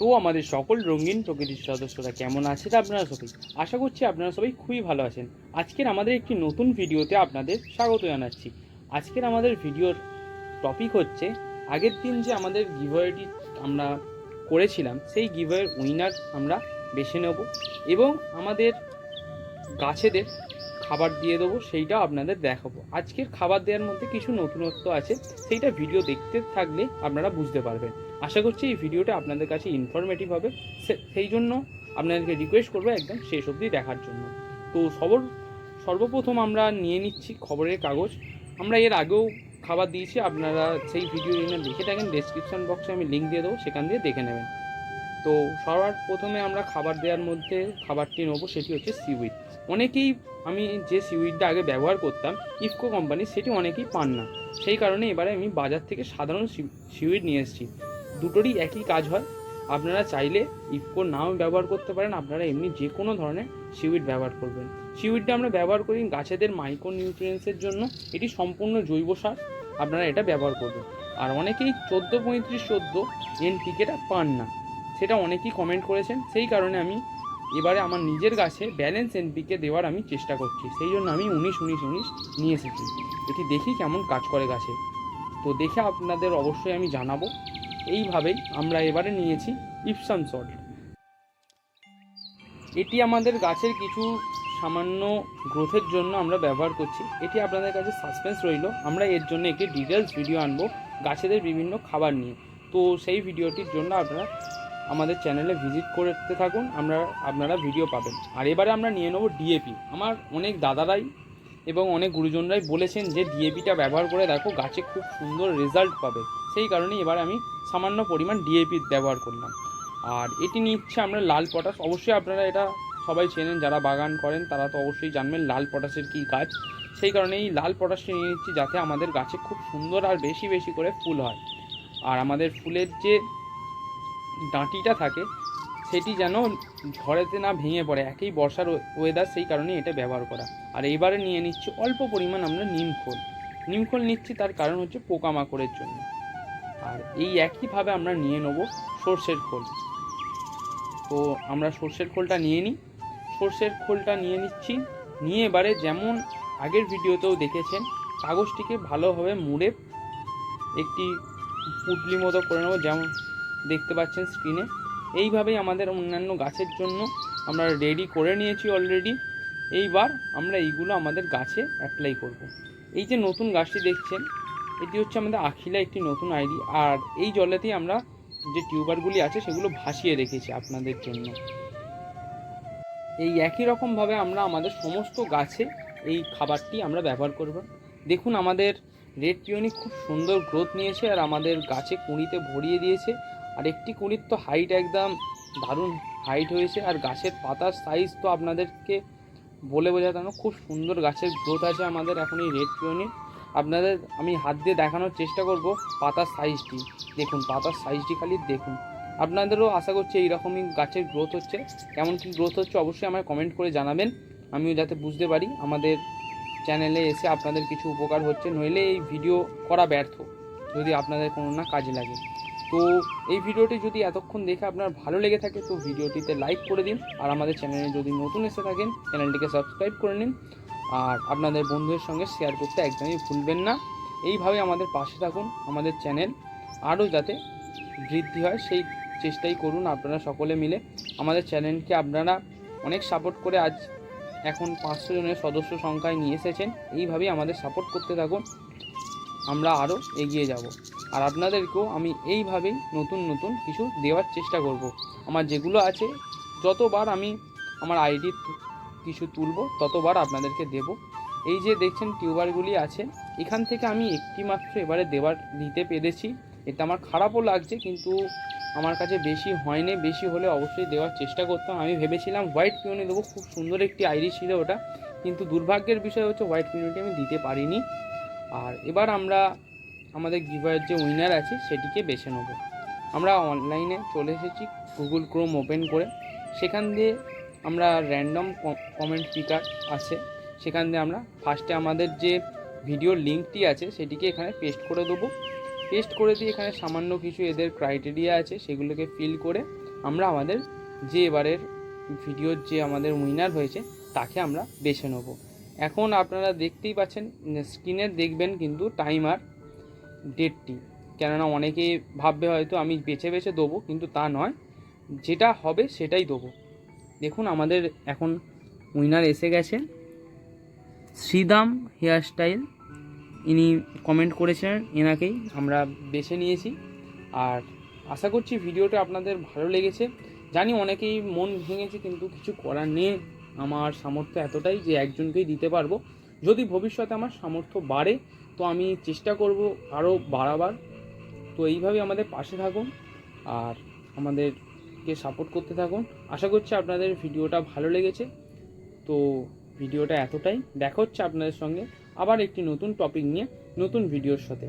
তো আমাদের সকল রঙিন প্রকৃতির সদস্যরা কেমন আছেন আপনারা সবাই আশা করছি আপনারা সবাই খুবই ভালো আছেন। আজকের আমাদের একটি নতুন ভিডিওতে আপনাদের স্বাগত জানাচ্ছি। আজকের আমাদের ভিডিওর টপিক হচ্ছে, আগের দিন যে আমাদের গিভওয়েটি আমরা করেছিলাম, সেই গিভওয়ের উইনার আমরা বেছে নেব এবং আমাদের গাছেদের খাবার দিয়ে দেবো সেইটাও আপনাদের দেখাবো। আজকের খাবার দেওয়ার মধ্যে কিছু নতুনত্ব আছে, সেইটা ভিডিও দেখতে থাকলে আপনারা বুঝতে পারবেন। আশা করছি এই ভিডিওটা আপনাদের কাছে ইনফরমেটিভ হবে। সেই জন্য আপনাদেরকে রিকোয়েস্ট করব একদম শেষ অবধি দেখার জন্য। তো সবর, সর্বপ্রথম আমরা নিয়ে নিচ্ছি খবরের কাগজ। আমরা এর আগেও খাবার দিয়েছি, আপনারা সেই ভিডিও দেখে থাকেন ডেসক্রিপশন বক্সে আমি লিঙ্ক দিয়ে দেবো, সেখান দিয়ে দেখে নেবেন। তো সবার প্রথমে আমরা খাবার দেওয়ার মধ্যে খাবারটি নেব, সেটি হচ্ছে সিউইড অনেকেই আমি যে সিউইডটা আগে ব্যবহার করতাম, ইফকো কোম্পানি সেটি অনেকেই পান না। সেই কারণে এবারে আমি বাজার থেকে সাধারণ সিউইড নিয়ে এসেছি। দুটোরই একই কাজ হয়। আপনারা চাইলে ইফকো নাও ব্যবহার করতে পারেন, আপনারা এমনি যে কোনো ধরনের সিউইড ব্যবহার করবেন। সিউইডটা আমরা ব্যবহার করি গাছেদের মাইক্রো নিউট্রিয়েন্টসের জন্য, এটি সম্পূর্ণ জৈব সার, আপনারা এটা ব্যবহার করবেন। আর অনেকেই চোদ্দ পঁয়ত্রিশ চোদ্দ এনপিকেটা পান না। সেটা অনেকেই কমেন্ট করেছেন। সেই কারণে আমি এবারে আমার নিজের গাছে ব্যালেন্স এনপিকে দেওয়ার আমি চেষ্টা করছি। সেই জন্য আমি উনিশ উনিশ উনিশ নিয়ে এসেছি। এটি দেখি কেমন কাজ করে গাছে। তো দেখে আপনাদের অবশ্যই আমি জানাব। এইভাবেই আমরা এবারে নিয়েছি ইপসাম সল্ট এটি আমাদের গাছের কিছু সামান্য গ্রোথের জন্য আমরা ব্যবহার করছি। এটি আপনাদের কাছে সাসপেন্স রইল। আমরা এর জন্য একটি ডিটেলস ভিডিও আনব গাছেদের বিভিন্ন খাবার নিয়ে। তো সেই ভিডিওটির জন্য আপনারা আমাদের চ্যানেলে ভিজিট করতে থাকুন, আমরা, আপনারা ভিডিও পাবেন। আর এবারে আমরা নিয়ে নেব ডিএপি আমার অনেক দাদারাই এবং অনেক গুরুজনরাই বলেছেন যে ডিএপিটা ব্যবহার করে দেখো গাছে খুব সুন্দর রেজাল্ট পাবে। সেই কারণে এবার আমি সামান্য পরিমাণ ডিএপি ব্যবহার করলাম। আর এটি নিচ্ছে আমরা লাল পটাশ। অবশ্যই আপনারা এটা সবাই চেনেন, যারা বাগান করেন তারা তো অবশ্যই জানবেন লাল পটাশের কী গাছ। সেই কারণে এই লাল পটাশটি নিয়ে নিচ্ছি যাতে আমাদের গাছে খুব সুন্দর আর বেশি বেশি করে ফুল হয়। আর আমাদের ফুলের যে ডাঁটিটা থাকে, সেটি যেন ঝড়েতে না ভেঙে পড়ে। একই বর্ষার ওয়েদার সেই কারণে এটা ব্যবহার করা। আর এবারে নিয়ে নিচ্ছি অল্প পরিমাণ আমরা নিমখোল নিমখোল নিচ্ছি তার কারণ হচ্ছে পোকামাকড়ের জন্য। আর এই একইভাবে আমরা নিয়ে নেব সর্ষের খোল। তো আমরা সর্ষের খোলটা নিয়ে নিই। সর্ষের খোলটা নিয়ে নিচ্ছি। নিয়ে এবারে যেমন আগের ভিডিওতেও দেখেছেন, কাগজটিকে ভালোভাবে মুড়ে একটি পুটলি মতো করে নেব। যেমন দেখতে পাচ্ছেন স্ক্রিনে এইভাবেই আমাদের অন্যান্য গাছের জন্য আমরা রেডি করে নিয়েছি অলরেডি এইবার আমরা এইগুলো আমাদের গাছে অ্যাপ্লাই করব। এই যে নতুন গাছটি দেখছেন, এটি হচ্ছে আমাদের আখিলা একটি নতুন আইডি। আর এই জলেতেই আমরা যে টিউবারগুলি আছে সেগুলো ভাসিয়ে রেখেছি আপনাদের জন্য। এই একই রকমভাবে আমরা আমাদের সমস্ত গাছে এই খাবারটি আমরা ব্যবহার করব। দেখুন আমাদের রেড পিওনি খুব সুন্দর গ্রোথ নিয়েছে আর আমাদের গাছে কুঁড়িতে ভরিয়ে দিয়েছে। আর একটি কুঁড়ির তো হাইট একদম দারুণ হাইট হয়েছে আর গাছের পাতার সাইজ তো আপনাদেরকে বলে বোঝাতে খুব সুন্দর গাছের গ্রোথ আছে আমাদের এখন এই রেড পিওনির আপনাদের আমি হাত দিয়ে দেখানোর চেষ্টা করব পাতার সাইজটি দেখুন, পাতার সাইজটি খালি দেখুন। আপনাদেরও আশা করছি এইরকমই গাছের গ্রোথ হচ্ছে। কেমন কী গ্রোথ হচ্ছে অবশ্যই আমায় কমেন্ট করে জানাবেন। আমিও যাতে বুঝতে পারি আমাদের চ্যানেলে এসে আপনাদের কিছু উপকার হচ্ছে, নইলে এই ভিডিও করা ব্যর্থ, যদি আপনাদের কোনো না কাজে লাগে। তো এই ভিডিওটি যদি এতক্ষণ দেখে আপনার ভালো লেগে থাকে, তো ভিডিওটিতে লাইক করে দিন। আর আমাদের চ্যানেলে যদি নতুন এসে থাকেন চ্যানেলটিকে সাবস্ক্রাইব করে নিন। আর আপনাদের বন্ধুদের সঙ্গে শেয়ার করতে একদমই ভুলবেন না। এইভাবে আমাদের পাশে থাকুন, আমাদের চ্যানেল আরও যাতে বৃদ্ধি হয়, সেই চেষ্টাই করুন আপনারা সকলে মিলে। আমাদের চ্যানেলকে আপনারা অনেক সাপোর্ট করে আজ এখন পাঁচশো জনের সদস্য সংখ্যায় নিয়ে এসেছেন। এইভাবেই আমাদের সাপোর্ট করতে থাকুন। আমরা আরও এগিয়ে যাব। আর আপনাদেরকেও আমি এইভাবেই নতুন নতুন কিছু দেওয়ার চেষ্টা করব। আমার যেগুলো আছে, যতবার আমি আমার আইডি কিছু তুলব, ততবার আপনাদেরকে দেব। এই যে দেখছেন টিউবারগুলি আছে, এখান থেকে আমি একটি মাত্র এবারে দেওয়ার দিতে পেরেছি। এটা আমার খারাপও লাগছে, কিন্তু আমার কাছে বেশি হয়নি বেশি হলে অবশ্যই দেওয়ার চেষ্টা করতাম। আমি ভেবেছিলাম হোয়াইট পিওনি দেবো, খুব সুন্দর একটি আইডি ছিল ওটা। কিন্তু দুর্ভাগ্যের বিষয় হচ্ছে, হোয়াইট পিওনিটি আমি দিতে পারিনি। আর এবার আমরা আমাদের গিভারের যে উইনার আছে, সেটিকে বেছে নেব। আমরা অনলাইনে চলে এসেছি গুগল ক্রোম ওপেন করে। সেখান দিয়ে আমরা র্যান্ডম কমেন্ট পিকার আছে। সেখান দিয়ে আমরা ফার্স্টে আমাদের যে ভিডিওর লিঙ্কটি আছে, সেটিকে এখানে পেস্ট করে দেবো। পেস্ট করে দিয়ে এখানে সামান্য কিছু এদের ক্রাইটেরিয়া আছে, সেগুলোকে ফিল করে আমরা আমাদের যে এবারের ভিডিওর যে আমাদের উইনার হয়েছে, তাকে আমরা বেছে নেব। এখন আপনারা দেখতেই পাচ্ছেন স্ক্রিনে দেখবেন কিন্তু টাইমার ডেটটি কেননা অনেকেই ভাববে হয়তো আমি বেছে বেছে দেবো, কিন্তু তা নয়। যেটা হবে সেটাই দেবো। দেখুন আমাদের এখন উইনার এসে গেছে। শ্রীদাম হেয়ারস্টাইল ইনি কমেন্ট করেছেন এনাকেই, আমরা বেছে নিয়েছি। আর আশা করছি ভিডিওটা আপনাদের ভালো লেগেছে। জানি অনেকেই মন ভেঙেছে, কিন্তু কিছু করার নেই। আমার সামর্থ্য এতটাই যে একজনকেই দিতে পারব। যদি ভবিষ্যতে আমার সামর্থ্য বাড়ে, তো আমি চেষ্টা করব আরও বাড়াবার। তো এইভাবে আমাদের পাশে থাকুন আর আমাদেরকে সাপোর্ট করতে থাকুন। আশা করছি আপনাদের ভিডিওটা ভালো লেগেছে। তো ভিডিওটা এতটাই। দেখা হচ্ছে আপনাদের সঙ্গে আবার একটি নতুন টপিক নিয়ে, নতুন ভিডিওর সাথে।